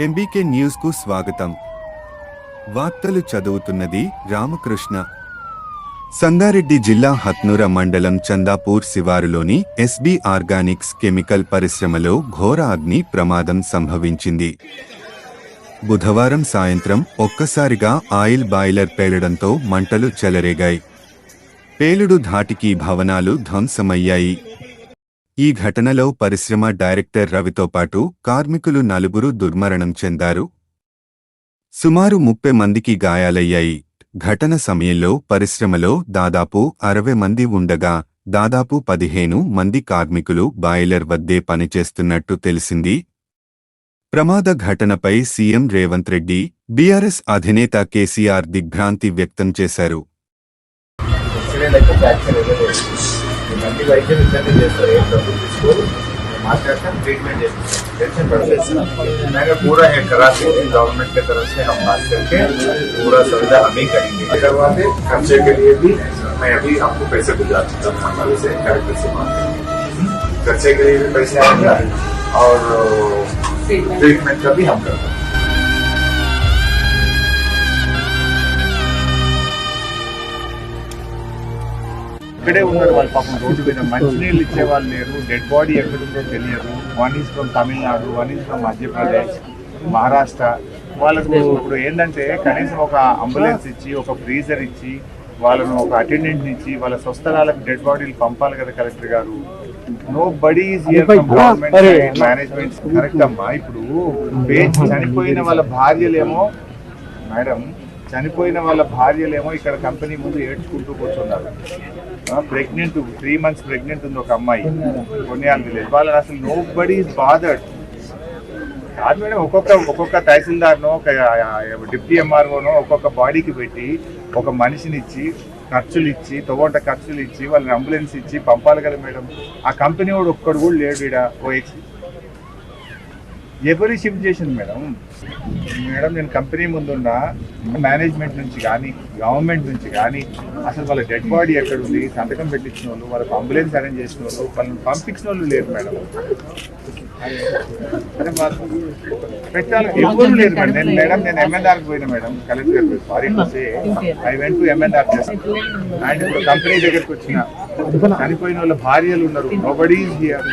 MBK న్యూస్కు స్వాగతం. వార్తలు చదువుతున్నది రామకృష్ణ. సంగారెడ్డి జిల్లా హత్నూర మండలం చందాపూర్ శివారులోని ఎస్బి ఆర్గానిక్స్ కెమికల్ పరిశ్రమలో ఘోర అగ్ని ప్రమాదం సంభవించింది. బుధవారం సాయంత్రం ఒక్కసారిగా ఆయిల్ బాయిలర్ పేలడంతో మంటలు చెలరేగాయి. పేలుడు ధాటికి భవనాలు ధ్వంసమయ్యాయి. ఈ ఘటనలో పరిశ్రమ డైరెక్టర్ రవితో పాటు కార్మికులు నలుగురు దుర్మరణం చెందారు. సుమారు ముప్పై మందికి గాయాలయ్యాయి. ఘటన సమయంలో పరిశ్రమలో దాదాపు అరవై మంది ఉండగా దాదాపు పదిహేను మంది కార్మికులు బాయిలర్ వద్దే పనిచేస్తున్నట్టు తెలిసింది. ప్రమాద ఘటనపై సీఎం రేవంత్ రెడ్డి బీఆర్ఎస్ అధినేత కేసీఆర్ దిగ్భ్రాంతి వ్యక్తం చేశారు. యాక్సిడెంట్ అయితే ఫ్రాక్చర్ ఏదో మంచి వైద్యం ఇబ్బంది చేస్తారు ఏం డబ్బులు తీసుకోరు मास्टर ट्रीटमेंट टेंशन पड़ता है मैंने पूरा है कराची गवर्नमेंट की तरफ से हम बात करके पूरा सुविधा हम ही करेंगे करवाते खर्चे के लिए भी मैं अभी आपको पैसे भिजवा चुका हूँ वाले से करेक्टर से बात करके। खर्चे के लिए भी पैसे आएगा और ट्रीटमेंट का भी हम करते हैं ఇక్కడే ఉన్నారు వాళ్ళు పాపం రోడ్డు మీద. మంచినీళ్ళు ఇచ్చే వాళ్ళు లేరు. డెడ్ బాడీ ఎక్కడుందో తెలియదు. One is from Tamil Nadu one is from Madhya Pradesh Maharashtra వాళ్ళకు ఇప్పుడు ఏంటంటే కనీసం ఒక అంబులెన్స్ ఇచ్చి ఒక ఫ్రీజర్ ఇచ్చి వాళ్ళను ఒక అటెండెంట్ ఇచ్చి వాళ్ళ స్వస్థలాలకు డెడ్ బాడీలు పంపాలి కదా కలెక్టర్ గారు. Nobody government management correct అమ్మా. ఇప్పుడు చనిపోయిన వాళ్ళ భార్యలేమో మేడం చనిపోయిన వాళ్ళ భార్యలేమో ఇక్కడ కంపెనీ ముందు ఏడ్చుకుంటూ కూర్చున్నారు. ప్రెగ్నెంట్ త్రీ మంత్స్ ప్రెగ్నెంట్ ఉంది ఒక అమ్మాయి. కొన్ని లేదు వాళ్ళని అసలు నో బడీ ఇస్ బాదర్డ్ కాదు మేడం ఒక్కొక్క ఒక్కొక్క తహసీల్దార్నో ఒక డిప్టీ ఎంఆర్ఓనో ఒక్కొక్క బాడీకి పెట్టి ఒక మనిషిని ఇచ్చి ఖర్చులు ఇచ్చి తొగొంట ఖర్చులు ఇచ్చి వాళ్ళని అంబులెన్స్ ఇచ్చి పంపాలి కదా మేడం. ఆ కంపెనీ వాడు ఒక్కడు కూడా లేడు ఈడ. ఓ ఎక్స్ ఎవరి షిఫ్ట్ చేసింది మేడం? మేడం నేను కంపెనీ ముందున్న మేనేజ్మెంట్ నుంచి కానీ గవర్నమెంట్ నుంచి కానీ అసలు వాళ్ళ డెడ్ బాడీ ఎక్కడ ఉంది? సంతకం పెట్టించిన వాళ్ళు వాళ్ళకి అంబులెన్స్ అరేంజ్ చేసిన వాళ్ళు వాళ్ళని పంపించిన వాళ్ళు లేరు మేడం. పెట్టాలి. ఎవరు లేరు మేడం. నేను మేడం నేను ఎంఎన్ఆర్కి పోయినా madam collector sorry I went to M N R and ఇప్పుడు కంపెనీ దగ్గరికి వచ్చిన. చనిపోయిన వాళ్ళ భార్యలు ఉన్నారు. నోబడీ హియర్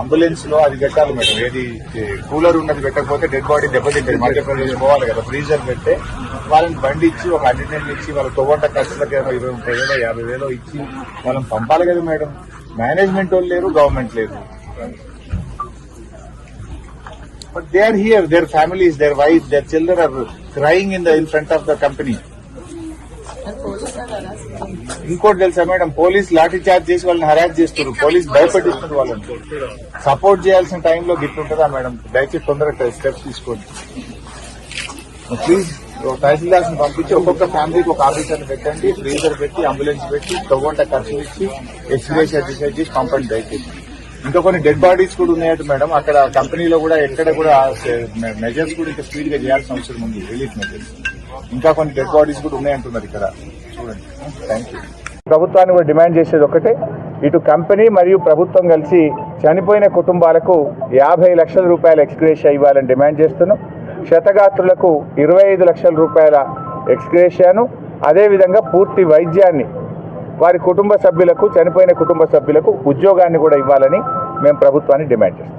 అంబులెన్స్లో అది పెట్టాలి మేడం. ఏది కూలర్ ఉన్నది పెట్టకపోతే డెడ్ బాడీ దెబ్బతింటది. మధ్యప్రదేశ్ పోవాలి కదా ఫ్రీజర్ పెడితే వాళ్ళని బండి ఇచ్చి ఒక అటెండెంట్ ఇచ్చి వాళ్ళ తొవ్వంట ఖర్చులకు ఏమో ఇరవై ముప్పై వేలో యాభై వేలో ఇచ్చి వాళ్ళని పంపాలి కదా మేడం. మేనేజ్మెంట్ వాళ్ళు లేరు గవర్నమెంట్ లేదు. But they are here their families their wife their children are crying in the in front of the company ఇంకోటి తెలుసా మేడం? పోలీస్ లాఠీ చార్జ్ చేసి వాళ్ళని హరాస్ చేస్తున్నారు. పోలీస్ భయపెట్టిస్తున్నారు వాళ్ళని. సపోర్ట్ చేయాల్సిన టైంలో గిట్ ఉంటుందా మేడం? దయచేసి తొందరగా స్టెప్స్ తీసుకోండి. ప్లీజ్ తహసీల్దార్స్ పంపించి ఒక్కొక్క ఫ్యామిలీకి ఒక ఆఫీసర్ పెట్టండి ఫ్రీజర్ పెట్టి అంబులెన్స్ పెట్టి తొవ్వంట ఖర్చు ఇచ్చి ఎక్స్రే సర్టిఫికేట్ చేసి పంపండి దయచేసి. ఇంకా కొన్ని డెడ్ బాడీస్ కూడా ఉన్నాయట మేడం. అక్కడ కంపెనీలో కూడా ఎక్కడ కూడా మెజర్స్ కూడా ఇంకా స్పీడ్గా చేయాల్సిన అవసరం ఉంది రిలీఫ్ మెజర్స్. ఇంకా కొన్ని డెడ్ బాడీస్ కూడా ఉన్నాయంటున్నారు ఇక్కడ. చూడండి. థ్యాంక్ యూ ప్రభుత్వాన్ని కూడా డిమాండ్ చేసేది ఒకటే. ఇటు కంపెనీ మరియు ప్రభుత్వం కలిసి చనిపోయిన కుటుంబాలకు యాభై లక్షల రూపాయల ఎక్స్గ్రేషియా ఇవ్వాలని డిమాండ్ చేస్తున్నాం. శతగాత్రులకు ఇరవై ఐదు లక్షల రూపాయల ఎక్స్గ్రేషియాను అదేవిధంగా పూర్తి వైద్యాన్ని వారి కుటుంబ సభ్యులకు చనిపోయిన కుటుంబ సభ్యులకు ఉద్యోగాన్ని కూడా ఇవ్వాలని మేము ప్రభుత్వాన్ని డిమాండ్ చేస్తాం